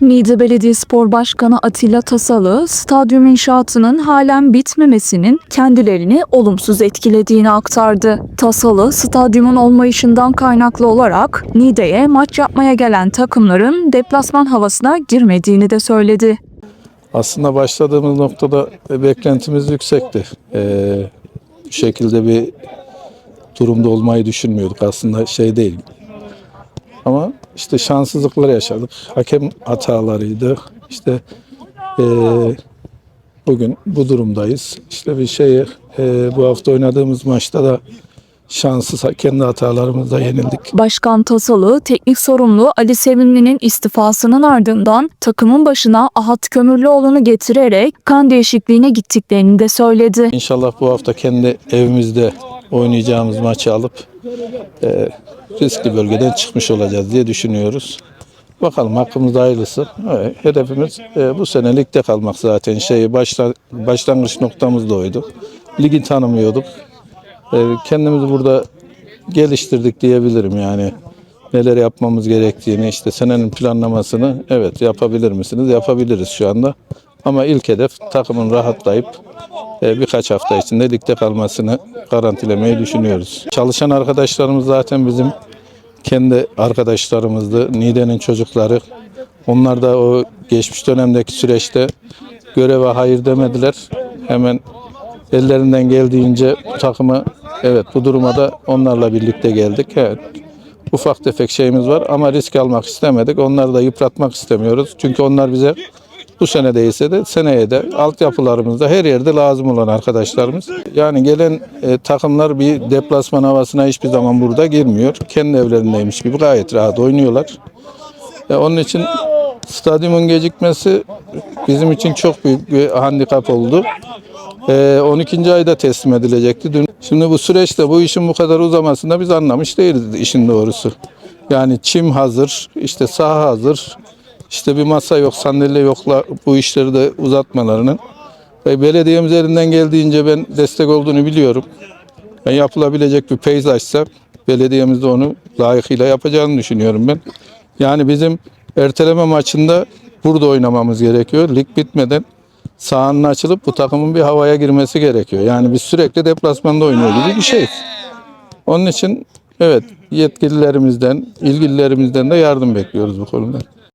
Niğde Belediyespor Başkanı Atilla Tasalı, stadyum inşaatının halen bitmemesinin kendilerini olumsuz etkilediğini aktardı. Tasalı, stadyumun olmayışından kaynaklı olarak Niğde'ye maç yapmaya gelen takımların deplasman havasına girmediğini de söyledi. Aslında başladığımız noktada e, beklentimiz yüksekti. Ee, bu şekilde bir durumda olmayı düşünmüyorduk. Aslında şey değil. Ama işte şanssızlıklar yaşadık. Hakem hatalarıydı. İşte ee, bugün bu durumdayız. İşte bir şeyi ee, bu hafta oynadığımız maçta da şanssız kendi hatalarımızla yenildik. Başkan Tasalı, teknik sorumlu Ali Sevimli'nin istifasının ardından takımın başına Ahat Kömürlüoğlu'nu getirerek kan değişikliğine gittiklerini de söyledi. İnşallah bu hafta kendi evimizde oynayacağımız maçı alıp e, riskli bölgeden çıkmış olacağız diye düşünüyoruz. Bakalım hakkımızda hayırlısı. Evet, hedefimiz e, bu sene ligde kalmak zaten. Şey başla, başlangıç noktamız da oydu. Ligi tanımıyorduk. E, kendimizi burada geliştirdik diyebilirim yani. Neler yapmamız gerektiğini işte senenin planlamasını evet yapabilir misiniz? Yapabiliriz şu anda. Ama ilk hedef takımın rahatlayıp e, birkaç hafta içinde ligde kalmasını garantilemeyi düşünüyoruz. Çalışan arkadaşlarımız zaten bizim kendi arkadaşlarımızdı. Nide'nin çocukları. Onlar da o geçmiş dönemdeki süreçte göreve hayır demediler. Hemen ellerinden geldiğince takımı evet bu duruma da onlarla birlikte geldik. Evet. Ufak tefek şeyimiz var ama risk almak istemedik. Onları da yıpratmak istemiyoruz. Çünkü onlar bize bu sene değilse de seneye de altyapılarımızda her yerde lazım olan arkadaşlarımız. Yani gelen e, takımlar bir deplasman havasına hiçbir zaman burada girmiyor. Kendi evlerindeymiş gibi gayet rahat oynuyorlar. E, onun için stadyumun gecikmesi bizim için çok büyük bir handikap oldu. E, 12. ayda teslim edilecekti. Dün, şimdi bu süreçte bu işin bu kadar uzamasında biz anlamış değiliz işin doğrusu. Yani çim hazır, işte saha hazır, işte bir masa yok, sandalye yokla bu işleri de uzatmalarının. Ve belediyemiz elinden geldiğince ben destek olduğunu biliyorum. Ben yapılabilecek bir peyzajsa belediyemiz de onu layıkıyla yapacağını düşünüyorum ben. Yani bizim erteleme maçında burada oynamamız gerekiyor. Lig bitmeden sahanın açılıp bu takımın bir havaya girmesi gerekiyor. Yani biz sürekli deplasmanda oynuyor gibi bir şey. Onun için evet yetkililerimizden, ilgililerimizden de yardım bekliyoruz bu konuda.